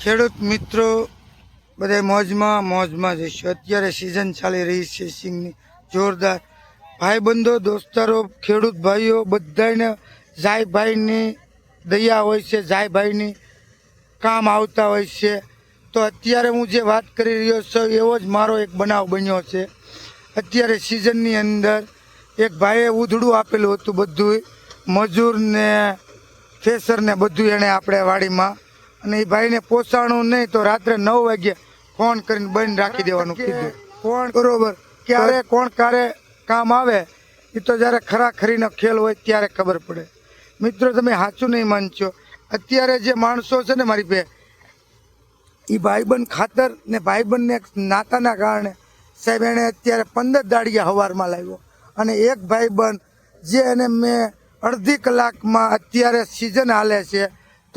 ખેડૂત મિત્રો બધા મોજમાં મોજમાં જઈશું અત્યારે સિઝન ચાલી રહી છે સિંગની જોરદાર. ભાઈબંધો, દોસ્તારો, ખેડૂત ભાઈઓ બધાને જાયભાઈની દયા હોય છે, જાયભાઈની કામ આવતા હોય છે. તો અત્યારે હું જે વાત કરી રહ્યો છું, એવો જ મારો એક બનાવ બન્યો છે. અત્યારે સિઝનની અંદર એક ભાઈએ ઉધડું આપેલું હતું બધું મજૂરને ફેસરને બધું એણે આપણે વાડીમાં અને એ ભાઈને પોસાણું નહીં તો રાત્રે નવ વાગે ફોન કરીને બંધ રાખી દેવાનું કીધું. કોણ બરોબર. ક્યારે કોણ ક્યારે કામ આવે એ તો જ્યારે ખરા ખરીનો ખેલ હોય ત્યારે ખબર પડે. મિત્રો તમે સાચું નહીં માનશો. અત્યારે જે માણસો છે ને મારી બે એ ભાઈબંધ ખાતર ને ભાઈબંધને નાતાના કારણે સાહેબ એણે અત્યારે પંદર દાડિયા હવારમાં લાવ્યો. અને એક ભાઈબંધ જે એને મેં અડધી કલાકમાં અત્યારે સિઝન હાલે છે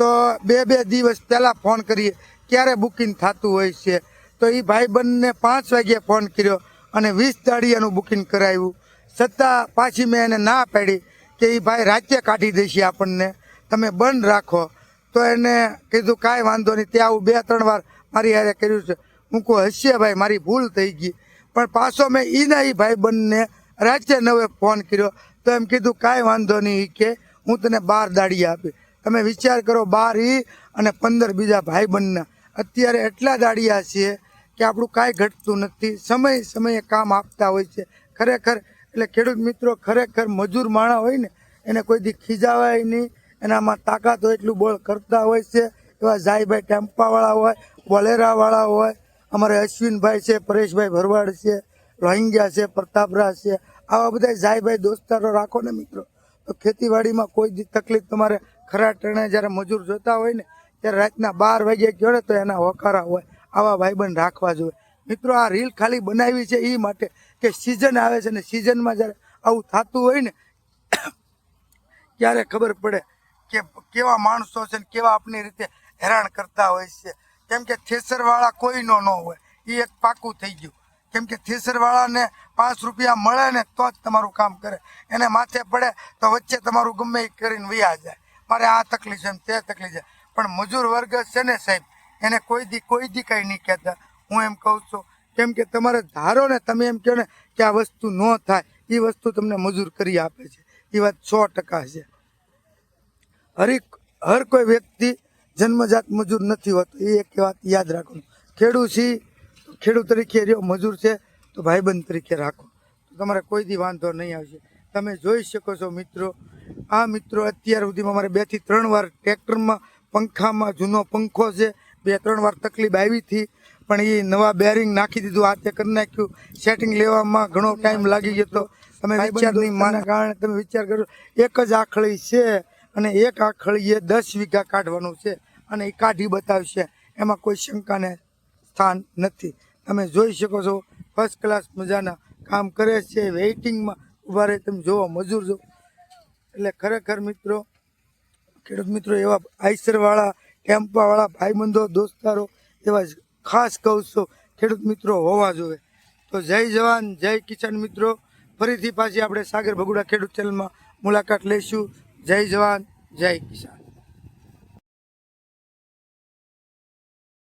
તો બે બે દિવસ પહેલાં ફોન કરીએ, ક્યારે બુકિંગ થતું હોય છે? તો એ ભાઈબંધને પાંચ વાગ્યે ફોન કર્યો અને વીસ દાડિયાનું બુકિંગ કરાવ્યું. છતાં પાછી મેં એને ના પાડી કે એ ભાઈ રાત્રે કાઢી દેશે આપણને. તમે બંધ રાખો. તો એને કીધું, કાંઈ વાંધો નહીં તે આવું બે ત્રણ વાર મારી હારે કર્યું છે. હું કહું, હશે ભાઈ, મારી ભૂલ થઈ ગઈ. પણ પાછો મેં એના એ ભાઈબંધને રાત્રે નવે ફોન કર્યો. તો એમ કીધું, કાંઈ વાંધો નહીં કે, હું તને બાર દાડી આપી તમે વિચાર કરો, બાર ઈ અને પંદર બીજા ભાઈ બંધના અત્યારે એટલા દાડિયા છીએ કે આપણું કાંઈ ઘટતું નથી. સમય સમયે કામ આપતા હોય છે. ખરેખર, એટલે ખેડૂત મિત્રો ખરેખર મજૂર માણા હોય ને, એને કોઈ દી ખીજાવાય નહીં. એનામાં તાકાત હોય એટલું બળ કરતા હોય છે. એવા જાયભાઈ ટેમ્પાવાળા હોય બોલેરાવાળા હોય, અમારે અશ્વિનભાઈ છે, પરેશભાઈ ભરવાડ છે રોહિંગ્યા છે, પ્રતાપરાજ છે. આવા બધા જાયભાઈ દોસ્તારો રાખો ને મિત્રો. તો ખેતીવાડીમાં કોઈ તકલીફ તમારે ખરા ટણે જ્યારે મજૂર જોતા હોય ને, ત્યારે રાતના બાર ગયો ને તો એના હોકારા હોય. આવા ભાઈબંધ રાખવા જોઈએ. મિત્રો, આ રીલ ખાલી બનાવી છે એ માટે કે સિઝન આવે છે ને સિઝનમાં જ્યારે આવું થતું હોય ને, ત્યારે ખબર પડે કે કેવા માણસો છે ને કેવા આપણી રીતે હેરાન કરતા હોય છે. કેમ કે થેસરવાળા કોઈનો ન હોય. એ એક પાકું થઈ ગયું. કેમ કે થેસરવાળાને પાંચ રૂપિયા મળે ને તો જ તમારું કામ કરે. એને માથે પડે તો વચ્ચે તમારું ગમે એ કરીને વયા જાય. મારે આ તકલીફ છે તે તકલીફ છે. પણ મજૂર વર્ગ છે ને સાહેબ, એને કોઈ દી કોઈ દી કંઈ નહીં કહેતા. હું એમ કહું છું, કેમ કે તમારે ધારો ને, તમે એમ કહો ને કે આ વસ્તુ ન થાય, એ વસ્તુ તમને મજૂર કરી આપે છે. એ વાત સો ટકા છે. હરી, હર કોઈ વ્યક્તિ જન્મજાત મજૂર નથી હોતો, એ એક વાત યાદ રાખવાનું. ખેડૂત છે, ખેડૂત તરીકે રહ્યો, મજૂર છે, તો ભાઈબંધ તરીકે રાખો. તમારે કોઈ દી વાંધો નહીં આવશે. તમે જોઈ શકો છો મિત્રો આ મિત્રો અત્યાર સુધીમાં મારે બેથી ત્રણ વાર ટ્રેક્ટરમાં પંખામાં જૂનો પંખો છે. બે ત્રણ વાર તકલીફ આવી હતી પણ એ નવા બેરિંગ નાખી દીધું આ તે કરી નાખ્યું. સેટિંગ લેવામાં ઘણો ટાઈમ લાગી ગયો તમે વિચાર નહીં માના કારણે તમે વિચાર કરો. એક જ આખળી છે અને એક આખળીએ દસ વીઘા કાઢવાનું છે અને એ કાઢી બતાવશે. એમાં કોઈ શંકાને સ્થાન નથી. તમે જોઈ શકો છો ફર્સ્ટ ક્લાસ મજાના કામ કરે છે વેઇટિંગમાં ઊભા રહે. તમે જોવો મજૂર જો એટલે ખરેખર મિત્રો, ખેડૂત મિત્રો, એવા આઈસરવાળા, ટેમ્પાવાળા ભાઈબંધો, દોસ્તારો, એવા ખાસ છું, ખેડૂત મિત્રો હોવા જોઈએ. તો જય જવાન, જય કિસાન મિત્રો. ફરીથી પાછી આપણે સાગર ભગુડા ખેડૂત ચેનલમાં મુલાકાત લઈશું. જય જવાન, જય કિસાન.